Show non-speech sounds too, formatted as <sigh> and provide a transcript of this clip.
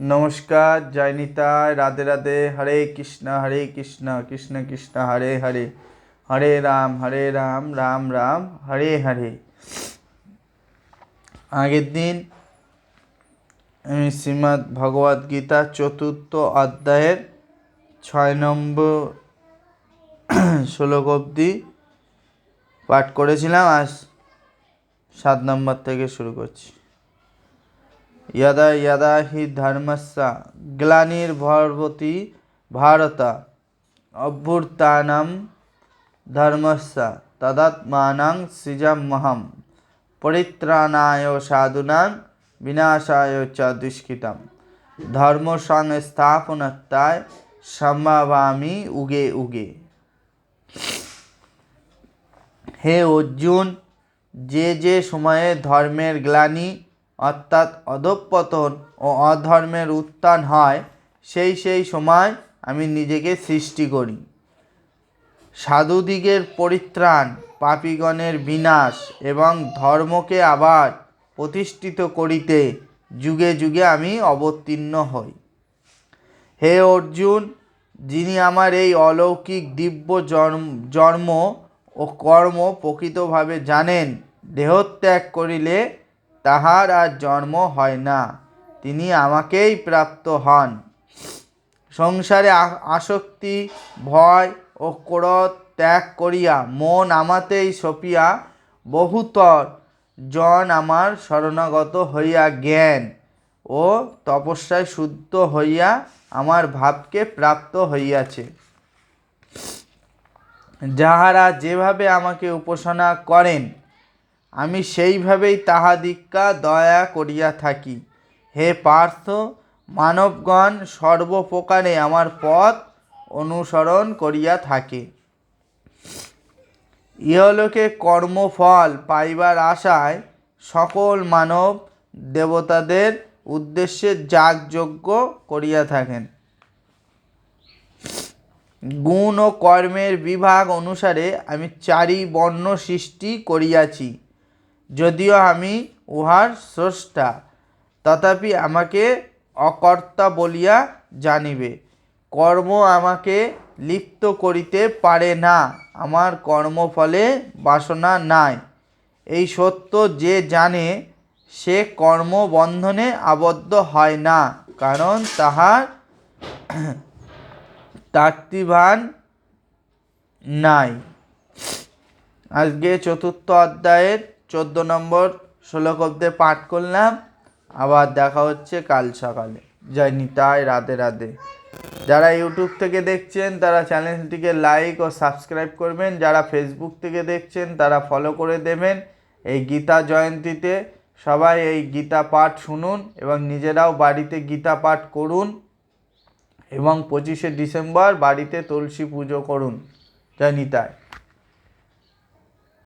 নমস্কার, জয় নিতাই রাধে রাধে, হরে কৃষ্ণ হরে কৃষ্ণ কৃষ্ণ কৃষ্ণ, হরে হরে। হরে রাম হরে রাম রাম রাম, হরে হরে। আগের দিন আমি শ্রীমদ্ ভগবদ গীতা চতুর্থ অধ্যায়ের ছয় নম্বর <clears throat> শ্লোক অবধি পাঠ করেছিলাম, আজ সাত নম্বর থেকে শুরু করছি। ইয়াদা ইয়াদা হি ধর্মস্যা গ্লানির ভরবতী ভারত অভ্যুত্থানম ধর্মস্যা তদাত্মানং সৃজমহম পরিত্রাণায় সাধুনাং বিনাশায় চ দুষ্কৃতম ধর্ম সংস্থাপনতায় সম্ভাবামি উগে উগে হে অর্জুন, যে যে সময়ে ধর্মের গ্লানি অর্থাৎ অধঃপতন ও অধর্মের উত্থান হয়, সেই সেই সময় আমি নিজেকে সৃষ্টি করি। সাধুদিগের পরিত্রাণ, পাপিগণের বিনাশ এবং ধর্মকে আবার প্রতিষ্ঠিত করিতে যুগে যুগে আমি অবতীর্ণ হই। হে অর্জুন, যিনি আমার এই অলৌকিক দিব্য জন্ম জন্ম ও কর্ম প্রকৃতভাবে জানেন, দেহত্যাগ করিলে তাহার আর জন্ম হয় না, তিনি আমাকেই প্রাপ্ত হন। সংসারে আসক্তি, ভয় ও ক্রোধ ত্যাগ করিয়া মন আমাতেই সপিয়া বহুতর জন আমার শরণাগত হইয়া জ্ঞান ও তপস্যায় শুদ্ধ হইয়া আমার ভাবকে প্রাপ্ত হইয়াছে। যাহারা যেভাবে আমাকে উপাসনা করেন আমি সেইভাবেই তাহাদিক্কা দয়া করিয়া থাকি। হে পার্থ, মানবগণ সর্বপ্রকারে আমার পথ অনুসরণ করিয়া থাকে। ইহলোকে কর্মফল পাইবার আশায় সকল মানব দেবতাদের উদ্দেশ্যে যাগযজ্ঞ করিয়া থাকেন। গুণ ও কর্মের বিভাগ অনুসারে আমি চারি বর্ণ সৃষ্টি করিয়াছি। যদিও আমি উহার স্রষ্টা, তথাপি আমাকে অকর্তা বলিয়া জানিবে। কর্ম আমাকে লিপ্ত করিতে পারে না, আমার কর্মফলে বাসনা নাই। এই সত্য যে জানে, সে কর্মবন্ধনে আবদ্ধ হয় না, কারণ তাহার তাত্ত্বিভান নাই। আজকে চতুর্থ অধ্যায়ের চোদ্দ নম্বর শ্লোক অব্দে পাঠ করলাম, আবার দেখা হচ্ছে কাল সকালে। জয় নিতাই, রাধে রাধে। যারা ইউটিউব থেকে দেখছেন, তারা চ্যানেলটিকে লাইক ও সাবস্ক্রাইব করবেন। যারা ফেসবুক থেকে দেখছেন, তারা ফলো করে দেবেন এই গীতা জয়ন্তীতে। সবাই এই গীতা পাঠ শুনুন এবং নিজেরাও বাড়িতে গীতা পাঠ করুন এবং পঁচিশে ডিসেম্বর বাড়িতে তুলসী পুজো করুন। জয় নিতাই।